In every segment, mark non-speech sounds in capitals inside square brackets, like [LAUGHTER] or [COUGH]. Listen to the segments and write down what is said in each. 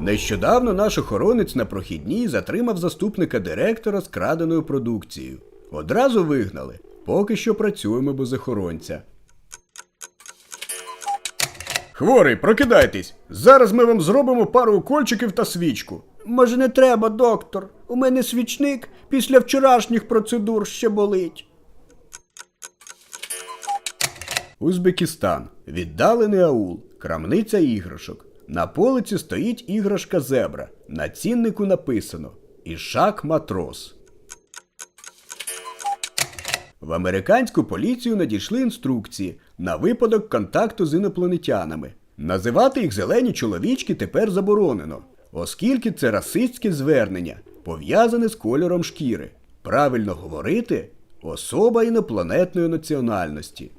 Нещодавно наш охоронець на прохідній затримав заступника директора з краденою продукцією. Одразу вигнали. Поки що працюємо без охоронця. Хворий, прокидайтесь! Зараз ми вам зробимо пару укольчиків та свічку. Може, не треба, доктор. У мене свічник після вчорашніх процедур ще болить. Узбекистан. Віддалений аул. Крамниця іграшок. На полиці стоїть іграшка зебра. На ціннику написано Ішак матрос. В американську поліцію надійшли інструкції на випадок контакту з інопланетянами. Називати їх зелені чоловічки тепер заборонено, оскільки це расистське звернення, пов'язане з кольором шкіри. Правильно говорити особа інопланетної національності.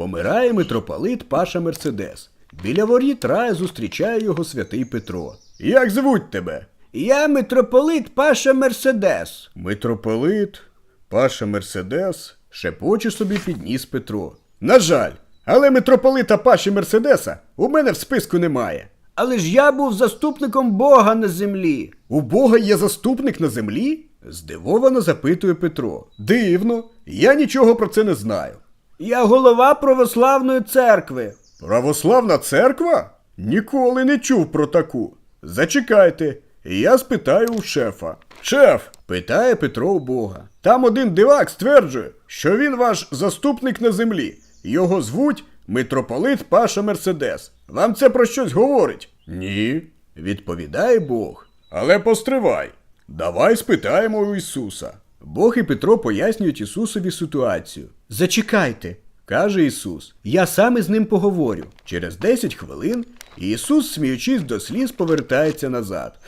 Помирає митрополит Паша Мерседес. Біля воріт рая зустрічає його святий Петро. Як звуть тебе? Я митрополит Паша Мерседес. Митрополит Паша Мерседес шепоче собі підніс Петро. На жаль, але митрополита Паші Мерседеса у мене в списку немає. Але ж я був заступником Бога на землі. У Бога є заступник на землі? здивовано запитує Петро. Дивно, я нічого про це не знаю. Я голова православної церкви. Православна церква? Ніколи не чув про таку. Зачекайте, я спитаю у шефа. Шеф, питає Петро у Бога. Там один дивак стверджує, що він ваш заступник на землі. Його звуть митрополит Паша Мерседес. Вам це про щось говорить? Ні, відповідає Бог. Але постривай. Давай спитаємо у Ісуса. Бог і Петро пояснюють Ісусові ситуацію. Зачекайте, каже Ісус. Я сам із ним поговорю. Через 10 хвилин Ісус, сміючись до сліз, повертається назад.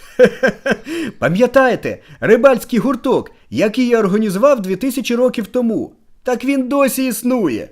[LAUGHS] Пам'ятаєте, рибальський гурток, який я організував 2000 років тому. Так він досі існує.